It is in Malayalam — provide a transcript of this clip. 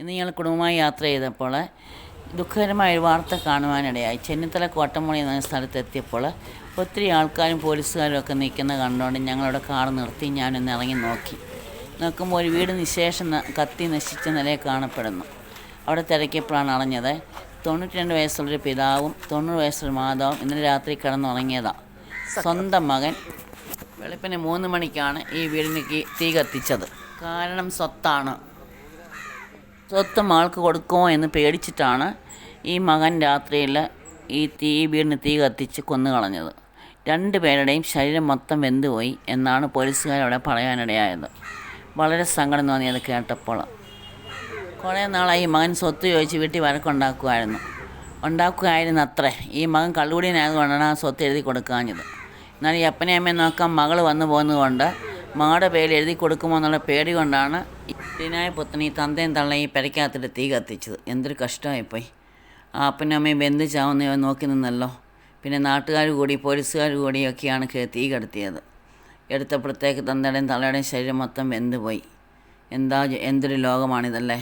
ഇന്ന് ഞങ്ങൾ കുടുംബമായി യാത്ര ചെയ്തപ്പോൾ ദുഃഖകരമായ ഒരു വാർത്ത കാണുവാനിടയായി. ചെന്നിത്തല കോട്ടമുളി എന്ന സ്ഥലത്തെത്തിയപ്പോൾ ഒത്തിരി ആൾക്കാരും പോലീസുകാരും ഒക്കെ നിൽക്കുന്ന കണ്ടുകൊണ്ട് ഞങ്ങളവിടെ കാർ നിർത്തി ഞാനൊന്ന് ഇറങ്ങി നോക്കി. നോക്കുമ്പോൾ ഒരു വീട് നിശേഷം കത്തി നശിച്ച നിലയിൽ കാണപ്പെടുന്നു. അവിടെ തിരക്കിയപ്പോഴാണ് അറിഞ്ഞത് തൊണ്ണൂറ്റി രണ്ട് വയസ്സുള്ളൊരു പിതാവും തൊണ്ണൂറ് വയസ്സുള്ള മാതാവും ഇന്നലെ രാത്രി കിടന്നുറങ്ങിയതാണ് സ്വന്തം മകൻ വെളുപ്പിന് മൂന്ന് മണിക്കാണ് ഈ വീടിന് തീ കത്തിച്ചത്. കാരണം സ്വത്താണ്. സ്വത്ത് മകൾക്ക് കൊടുക്കുമോ എന്ന് പേടിച്ചിട്ടാണ് ഈ മകൻ രാത്രിയിൽ ഈ തീ വീടിന് തീ കത്തിച്ച് കൊന്നു കളഞ്ഞത് രണ്ട് പേരുടെയും ശരീരം മൊത്തം വെന്തുപോയി എന്നാണ് പോലീസുകാരവിടെ പറയാനിടയായത്. വളരെ സങ്കടം തോന്നി അത് കേട്ടപ്പോൾ. കുറേ നാളായി ഈ മകൻ സ്വത്ത് ചോദിച്ച് വീട്ടിൽ വഴക്കുണ്ടാക്കുമായിരുന്നു. ഉണ്ടാക്കുകയായിരുന്നു അത്രേ ഈ മകൻ കള്ളുകൂടിയനായതുകൊണ്ടാണ് ആ സ്വത്ത് എഴുതി കൊടുക്കാഞ്ഞത്. എന്നാൽ ഈ അപ്പനെ അമ്മയെ നോക്കാൻ മകൾ വന്നു പോകുന്നതുകൊണ്ട് മകളുടെ പേര് എഴുതി കൊടുക്കുമോ എന്നുള്ള പേടി കൊണ്ടാണ് ഇതിനായ പുത്തനി തന്തയും തള്ളയും പെരയ്ക്കകത്തിട്ട് തീ കത്തിച്ചത്. എന്തൊരു കഷ്ടമായിപ്പോയി ആ അപ്പനും അമ്മയും ബന്ധിച്ചാവുന്ന ചാവുന്ന നോക്കി നിന്നല്ലോ. പിന്നെ നാട്ടുകാർ കൂടി പോലീസുകാർ കൂടിയൊക്കെയാണ് തീ കടത്തിയത്. എടുത്തപ്പോഴത്തേക്ക് തന്തയുടെയും തള്ളയുടെയും ശരീരം മൊത്തം വെന്തുപോയി എന്താ എന്തൊരു ലോകമാണിതല്ലേ?